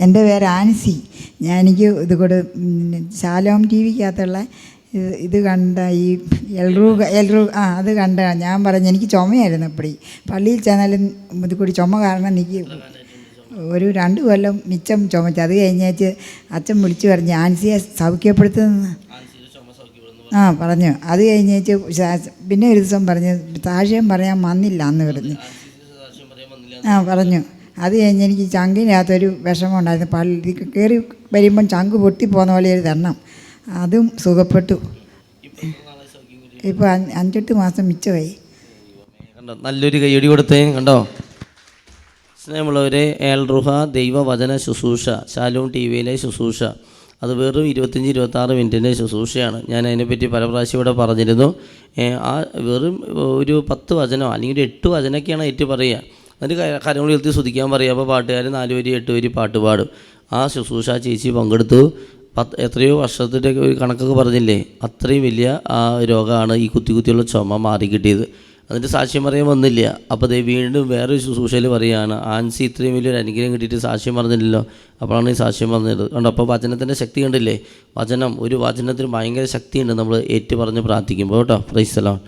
എന്റെ പേര് ആൻസി. ഞാൻ എനിക്ക് ഇത് കൂടെ ശാലോം ടി വിക്കകത്തുള്ള ഇത് കണ്ട ഈ എൽറൂ എൽറൂ ആ അത് കണ്ട ഞാൻ പറഞ്ഞു എനിക്ക് ചുമയായിരുന്നു അപ്പടി. പള്ളിയിൽ ചെന്നാലും ഇത് കൂടി ചുമ കാരണം എനിക്ക് ഒരു രണ്ട് കൊല്ലം മിച്ചം ചുമച്ചു. അത് കഴിഞ്ഞേച്ച് അച്ഛൻ വിളിച്ചു പറഞ്ഞു ആൻസിയെ സൗഖ്യപ്പെടുത്തുന്ന. ആ പറഞ്ഞു. അത് കഴിഞ്ഞേച്ച് പിന്നെ ഒരു ദിവസം പറഞ്ഞു താഴെയും പറയാൻ വന്നില്ല അന്ന് പറഞ്ഞു. ആ പറഞ്ഞു. അത് കഴിഞ്ഞ് എനിക്ക് ചങ്കിനകത്തൊരു വിഷമമുണ്ടായിരുന്നു പള്ളി കയറി വരുമ്പം ചങ്ക് പൊട്ടിപ്പോകുന്ന പോലെ ഒരു തരണം അതും സുഖപ്പെട്ടു. ഇപ്പോൾ അഞ്ചെട്ട് മാസം മിച്ചമായി. നല്ലൊരു കൈയടി കൊടുത്തേ കണ്ടോ? സ്നേഹമുള്ളവരെ ഏൽറുഹ ദൈവവചന ശുശ്രൂഷ ശാലൂൺ ടി വിയിലെ ശുശ്രൂഷ. അത് വെറും ഇരുപത്തഞ്ച് ഇരുപത്താറ് മിനിറ്റിന്റെ ശുശ്രൂഷയാണ്. ഞാൻ അതിനെപ്പറ്റി പല പ്രാവശ്യം ഇവിടെ പറഞ്ഞിരുന്നു. ആ വെറും ഒരു പത്ത് വചനോ അല്ലെങ്കിൽ ഒരു എട്ട് വചനമൊക്കെയാണ് ഏറ്റു പറയുക. അതിന് കരങ്ങൾ ഉയർത്തി ശ്രദ്ധിക്കാൻ പറയും അപ്പോൾ പാട്ടുകാർ നാല് വരി എട്ട് വരി പാട്ട് പാടും. ആ ശുശ്രൂഷ ചേച്ചി പങ്കെടുത്തു. പത്ത് എത്രയോ വർഷത്തിന്റെ ഒരു കണക്കൊക്കെ പറഞ്ഞില്ലേ? അത്രയും വലിയ ആ രോഗമാണ് ഈ കുത്തി കുത്തിയുള്ള ചുമ മാറി കിട്ടിയത്. അതിന്റെ സാക്ഷ്യം പറയാൻ വന്നില്ല. അപ്പോൾ അതേ വീണ്ടും വേറൊരു ശുശ്രൂഷയിൽ പറയുകയാണ് ആൻസി ഇത്രയും വലിയൊരു അനുഗ്രഹം കിട്ടിയിട്ട് സാക്ഷ്യം പറഞ്ഞില്ലല്ലോ. അപ്പോഴാണ് ഈ സാക്ഷ്യം പറഞ്ഞത്. കണ്ടോ അപ്പോൾ വചനത്തിന്റെ ശക്തി കണ്ടില്ലേ? വചനം ഒരു വചനത്തിന് ഭയങ്കര ശക്തിയുണ്ട്. നമ്മൾ ഏറ്റു പറഞ്ഞ് പ്രാർത്ഥിക്കുമ്പോൾ കേട്ടോ. പ്രൈസ്തലാണ്